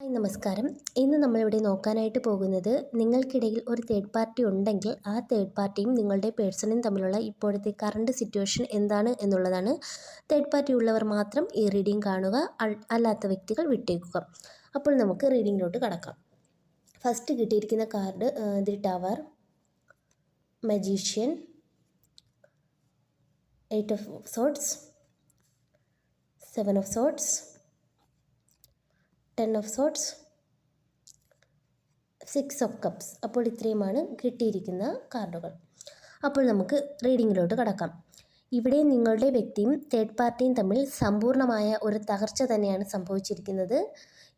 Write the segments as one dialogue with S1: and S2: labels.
S1: Hi നമസ്കാരം. ഇന്ന് നമ്മളിവിടെ നോക്കാനായിട്ട് പോകുന്നത് നിങ്ങൾക്കിടയിൽ ഒരു തേർഡ് പാർട്ടി ഉണ്ടെങ്കിൽ ആ തേർഡ് പാർട്ടിയും നിങ്ങളുടെ പേഴ്സണും തമ്മിലുള്ള ഇപ്പോഴത്തെ കറണ്ട് സിറ്റുവേഷൻ എന്താണ് എന്നുള്ളതാണ്. തേർഡ് പാർട്ടി ഉള്ളവർ മാത്രം ഈ റീഡിംഗ് കാണുക അല്ലാത്ത വ്യക്തികൾ വിട്ടേക്കുക. അപ്പോൾ നമുക്ക് റീഡിങ്ങിലോട്ട് കടക്കാം. ഫസ്റ്റ് കിട്ടിയിരിക്കുന്ന card the tower magician eight of swords seven of swords ten of swords six of cups അപ്പോൾ ഇത്രയുമാണ് കിട്ടിയിരിക്കുന്ന കാർഡുകൾ. അപ്പോൾ നമുക്ക് റീഡിങ്ങിലോട്ട് കടക്കാം. ഇവിടെ നിങ്ങളുടെ വ്യക്തിയും തേർഡ് പാർട്ടിയും തമ്മിൽ സമ്പൂർണമായ ഒരു തകർച്ച തന്നെയാണ് സംഭവിച്ചിരിക്കുന്നത്.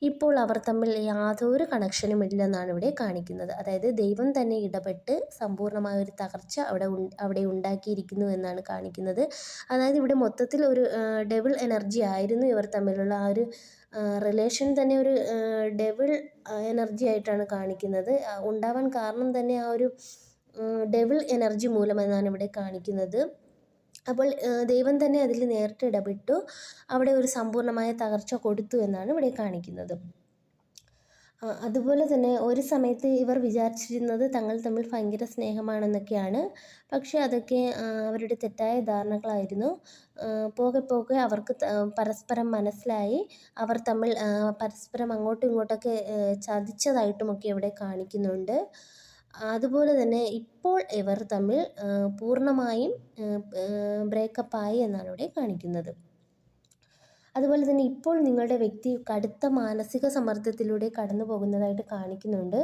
S1: ഇപ്പോൾ അവർ തമ്മിൽ യാതൊരു കണക്ഷനും ഇല്ലെന്നാണ് ഇവിടെ കാണിക്കുന്നത്. അതായത് ദൈവം തന്നെ ഇടപെട്ട് സമ്പൂർണമായ ഒരു തകർച്ച അവിടെ അവിടെ ഉണ്ടാക്കിയിരിക്കുന്നു എന്നാണ് കാണിക്കുന്നത്. അതായത് ഇവിടെ മൊത്തത്തിൽ ഒരു ഡബിൾ എനർജി ആയിരുന്നു ഇവർ തമ്മിലുള്ള ആ ഒരു റിലേഷൻ തന്നെ ഒരു ഡെവിൾ എനർജി ആയിട്ടാണ് കാണിക്കുന്നത്. ഉണ്ടാവാൻ കാരണം തന്നെ ആ ഒരു ഡെവിൾ എനർജി മൂലമെന്നാണ് ഇവിടെ കാണിക്കുന്നത്. അപ്പോൾ ദൈവം തന്നെ അതിൽ നേരിട്ട് ഇടപെട്ടു. അവിടെ ഒരു സമ്പൂർണമായ തകർച്ച കൊടുത്തു എന്നാണ് ഇവിടെ കാണിക്കുന്നത്. അതുപോലെ തന്നെ ഒരു സമയത്ത് ഇവർ വിചാരിച്ചിരുന്നത് തങ്ങൾ തമ്മിൽ ഭയങ്കര സ്നേഹമാണെന്നൊക്കെയാണ്. പക്ഷേ അതൊക്കെ അവരുടെ തെറ്റായ ധാരണകളായിരുന്നു. പോകെ പോകെ അവർക്ക് പരസ്പരം മനസ്സിലായി. അവർ തമ്മിൽ പരസ്പരം അങ്ങോട്ടും ഇങ്ങോട്ടൊക്കെ ചതിച്ചതായിട്ടുമൊക്കെ ഇവിടെ കാണിക്കുന്നുണ്ട്. അതുപോലെ തന്നെ ഇപ്പോൾ ഇവർ തമ്മിൽ പൂർണമായും ബ്രേക്കപ്പായി എന്നാണ് ഇവിടെ കാണിക്കുന്നത്. അതുപോലെ തന്നെ ഇപ്പോൾ നിങ്ങളുടെ വ്യക്തി കടുത്ത മാനസിക സമ്മർദ്ദത്തിലൂടെ കടന്നു പോകുന്നതായിട്ട് കാണിക്കുന്നുണ്ട്.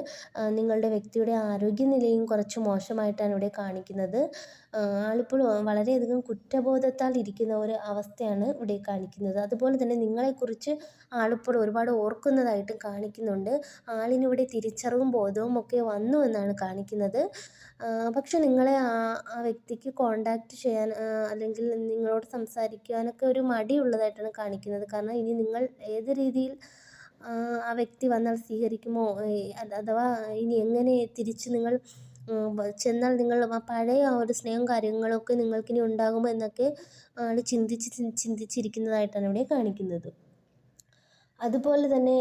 S1: നിങ്ങളുടെ വ്യക്തിയുടെ ആരോഗ്യനിലയും കുറച്ച് മോശമായിട്ടാണ് ഇവിടെ കാണിക്കുന്നത്. ആളിപ്പോൾ വളരെയധികം കുറ്റബോധത്താൽ ഇരിക്കുന്ന ഒരു അവസ്ഥയാണ് ഇവിടെ കാണിക്കുന്നത്. അതുപോലെ തന്നെ നിങ്ങളെക്കുറിച്ച് ആളിപ്പോൾ ഒരുപാട് ഓർക്കുന്നതായിട്ടും കാണിക്കുന്നുണ്ട്. ആളിനിവിടെ തിരിച്ചറിവും ബോധവും ഒക്കെ വന്നു എന്നാണ് കാണിക്കുന്നത്. പക്ഷെ നിങ്ങളെ ആ ആ വ്യക്തിക്ക് കോണ്ടാക്റ്റ് ചെയ്യാൻ അല്ലെങ്കിൽ നിങ്ങളോട് സംസാരിക്കാനൊക്കെ ഒരു മടിയുള്ളതായിട്ടാണ് കാണിക്കുന്നത്. കാരണം ഇനി നിങ്ങൾ ഏത് രീതിയിൽ ആ വ്യക്തി വന്നാൽ സ്വീകരിക്കുമോ? അഥവാ ഇനി എങ്ങനെ തിരിച്ച് നിങ്ങൾ ചെന്നാൽ നിങ്ങൾ പഴയ ആ ഒരു സ്നേഹം കാര്യങ്ങളൊക്കെ നിങ്ങൾക്കിനി ഉണ്ടാകുമോ എന്നൊക്കെ ആൾ ചിന്തിച്ച് ചിന്തിച്ചിരിക്കുന്നതായിട്ടാണ് ഇവിടെ കാണിക്കുന്നത്. അതുപോലെ തന്നെ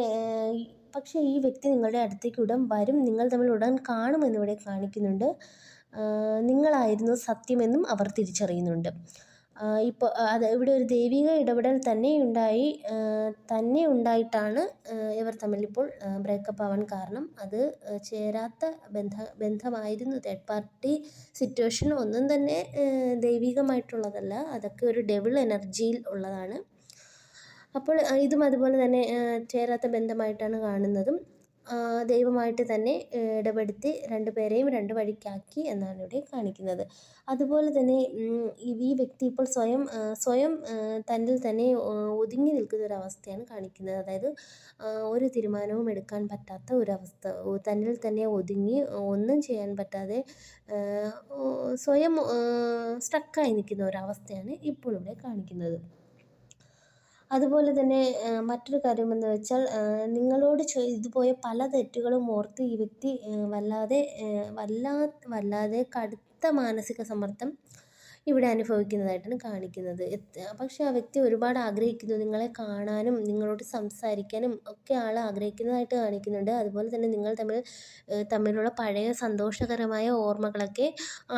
S1: പക്ഷേ ഈ വ്യക്തി നിങ്ങളുടെ അടുത്തേക്ക് ഉടൻ വരും. നിങ്ങൾ തമ്മിൽ ഉടൻ കാണുമെന്നിവിടെ കാണിക്കുന്നുണ്ട്. നിങ്ങളായിരുന്നു സത്യമെന്നും അവർ തിരിച്ചറിയുന്നുണ്ട്. ഇപ്പോൾ അത് ഇവിടെ ഒരു ദൈവിക ഇടപെടൽ തന്നെ ഉണ്ടായി തന്നെ ഉണ്ടായിട്ടാണ് ഇവർ തമ്മിൽ ഇപ്പോൾ ബ്രേക്കപ്പ് ആവാൻ കാരണം. അത് ചേരാത്ത ബന്ധ ബന്ധമായിരുന്നു തേർഡ് പാർട്ടി സിറ്റുവേഷൻ ഒന്നും തന്നെ ദൈവികമായിട്ടുള്ളതല്ല. അതൊക്കെ ഒരു ഡെവിൾ എനർജിയിൽ ഉള്ളതാണ്. അപ്പോൾ ഇതും അതുപോലെ തന്നെ ചേരാത്ത ബന്ധമായിട്ടാണ് കാണുന്നതും. ദൈവമായിട്ട് തന്നെ ഇടപെടുത്തി രണ്ട് പേരെയും രണ്ട് വഴിക്കാക്കി എന്നാണ് ഇവിടെ കാണിക്കുന്നത്. അതുപോലെ തന്നെ ഈ വ്യക്തി ഇപ്പോൾ സ്വയം സ്വയം തന്നിൽ തന്നെ ഒതുങ്ങി നിൽക്കുന്ന ഒരവസ്ഥയാണ് കാണിക്കുന്നത്. അതായത് ഒരു തീരുമാനവും എടുക്കാൻ പറ്റാത്ത ഒരവസ്ഥ തന്നിൽ തന്നെ ഒതുങ്ങി ഒന്നും ചെയ്യാൻ പറ്റാതെ സ്വയം സ്റ്റക്കായി നിൽക്കുന്ന ഒരവസ്ഥയാണ് ഇപ്പോൾ ഇവിടെ കാണിക്കുന്നത്. അതുപോലെ തന്നെ മറ്റൊരു കാര്യം എന്ന് വെച്ചാൽ നിങ്ങളോട് ചെയ്തു പോയ പല തെറ്റുകളും ഓർത്ത് ഈ വ്യക്തി വല്ലാതെ വല്ലാ വല്ലാതെ കടുത്ത മാനസിക സമ്മർദ്ദം ഇവിടെ അനുഭവിക്കുന്നതായിട്ടാണ് കാണിക്കുന്നത്. പക്ഷേ ആ വ്യക്തി ഒരുപാട് ആഗ്രഹിക്കുന്നു നിങ്ങളെ കാണാനും നിങ്ങളോട് സംസാരിക്കാനും ഒക്കെ ആൾ ആഗ്രഹിക്കുന്നതായിട്ട് കാണിക്കുന്നുണ്ട്. അതുപോലെ തന്നെ നിങ്ങൾ തമ്മിൽ തമ്മിലുള്ള പഴയ സന്തോഷകരമായ ഓർമ്മകളൊക്കെ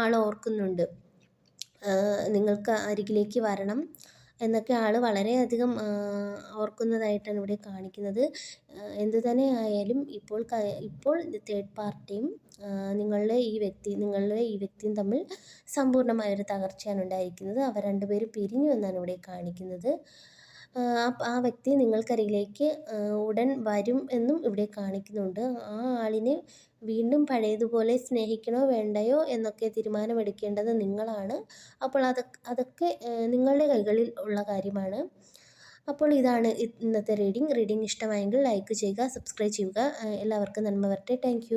S1: ആൾ ഓർക്കുന്നുണ്ട് നിങ്ങൾക്ക് അരികിലേക്ക് വരണം. എന്നൊക്കെ ആൾ വളരെയധികം ഓർക്കുന്നതായിട്ടാണ് ഇവിടെ കാണിക്കുന്നത്. എന്ത് തന്നെ ആയാലും ഇപ്പോൾ ഇപ്പോൾ തേർഡ് പാർട്ടിയും നിങ്ങളുടെ ഈ വ്യക്തി നിങ്ങളുടെ ഈ വ്യക്തിയും തമ്മിൽ സമ്പൂർണമായ ഒരു തകർച്ചയാണ് ഉണ്ടായിരിക്കുന്നത്. അവർ രണ്ടുപേരും പിരിഞ്ഞു എന്നാണ് ഇവിടെ കാണിക്കുന്നത്. ആ വ്യക്തി നിങ്ങൾക്കരികിലേക്ക് ഉടൻ വരും എന്നും ഇവിടെ കാണിക്കുന്നുണ്ട്. ആ ആളിനെ വീണ്ടും പഴയതുപോലെ സ്നേഹിക്കണോ വേണ്ടയോ എന്നൊക്കെ തീരുമാനമെടുക്കേണ്ടത് നിങ്ങളാണ്. അപ്പോൾ അതൊക്കെ അതൊക്കെ നിങ്ങളുടെ കൈകളിൽ ഉള്ള കാര്യമാണ്. അപ്പോൾ ഇതാണ് ഇന്നത്തെ റീഡിംഗ് റീഡിംഗ് ഇഷ്ടമായെങ്കിൽ ലൈക്ക് ചെയ്യുക സബ്സ്ക്രൈബ് ചെയ്യുക. എല്ലാവർക്കും നന്മ വരട്ടെ. താങ്ക്